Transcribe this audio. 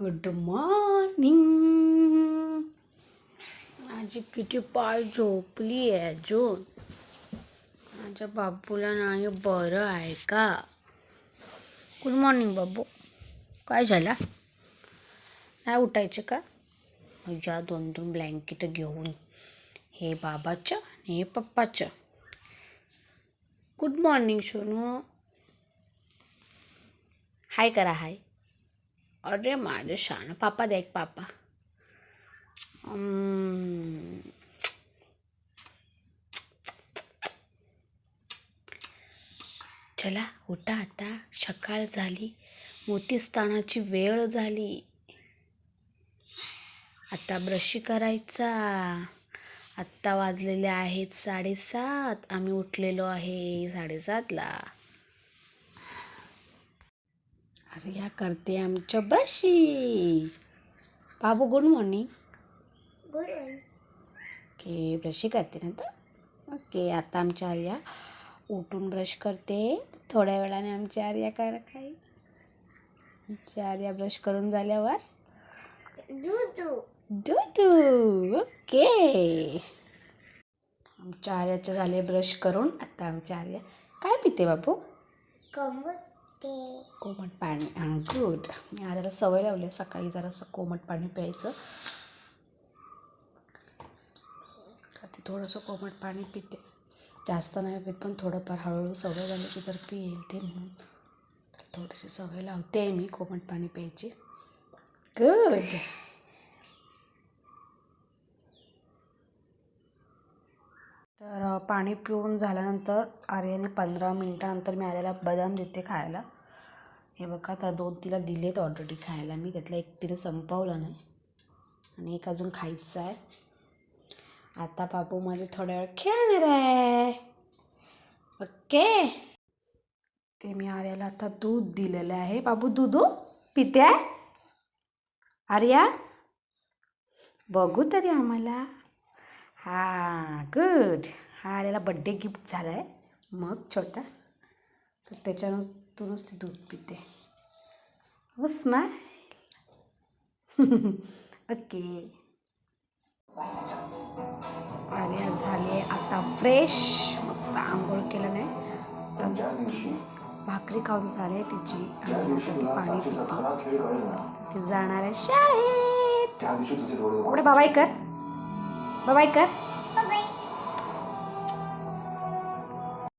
Good morning. माझी किती पाय झोपली आहे अजून? माझ्या बाबूला नाही बरं आहे का? Good morning Babu. काय झाला? नाही उठायचं का? माझ्या दोन दोन ब्लँकेट घेऊन. हे बाबाचं आणि हे पप्पाचं. Good morning Sonu. हाय करा हाय. अरे माझं शान. पापा द्या एक पापा. चला उठा आता. सकाळ झाली. मोतीस्थानाची वेळ झाली. आता ब्रशी करायचा. आत्ता वाजलेले आहेत साडेसात. आम्ही उठलेलो आहे साडेसातला. अरे या करते आमच्या ब्रशी. Babu good morning good okay ब्रशी करते ना तर ओके आता आमच्या आर्या उठून ब्रश करते. थोड्या वेळाने आमची आर्या काय काय आमची आर्या ब्रश करून झाल्यावर? दूधू दूधू ओके आमच्या आर्याचे झाले ब्रश करून. आता आमच्या आर्या काय पिते बाबू? कोमट पाणी. गुड मी आल्याला सवय लावली सकाळी जरासं कोमट पाणी प्यायचं. ती थोडंसं कोमट पाणी पिते. जास्त नाही पित पण थोडंफार हळूहळू सवय झाली की तर पिईल ते म्हणून. थोडीशी सवय लावते मी कोमट पाणी प्यायची. गुड तर अ, पाणी पिऊन झाल्यानंतर आर्याने पंधरा मिनटानंतर मी आर्याला बदाम देते खायला. हे बघा आता दोन तिला दिलेत ऑलरेडी खायला. मी त्यातला एक तिने संपवलं नाही. आणि एक अजून खायचं आहे. आता बाबू माझे थोड्या वेळ खेळणार आहे. ओके. ते मी आर्याला आता दूध दिलेलं आहे. बाबू दूध पिते आहे? आर्या? बघू तरी आम्हाला. हां गुड हा आलेला बड्डे गिफ्ट झाला आहे मग छोटा तर त्याच्यातूनच ती दूध पिते. हो स्माईल ओके आर्या झाले आता फ्रेश मस्त आंघोळ केलं नाही. तर भाकरी खाऊन झाले तिची. आणि आता ती पाणी पिते. ती जाणार आहे शाळेत. एवढे बाबाई कर. बाबाई कर.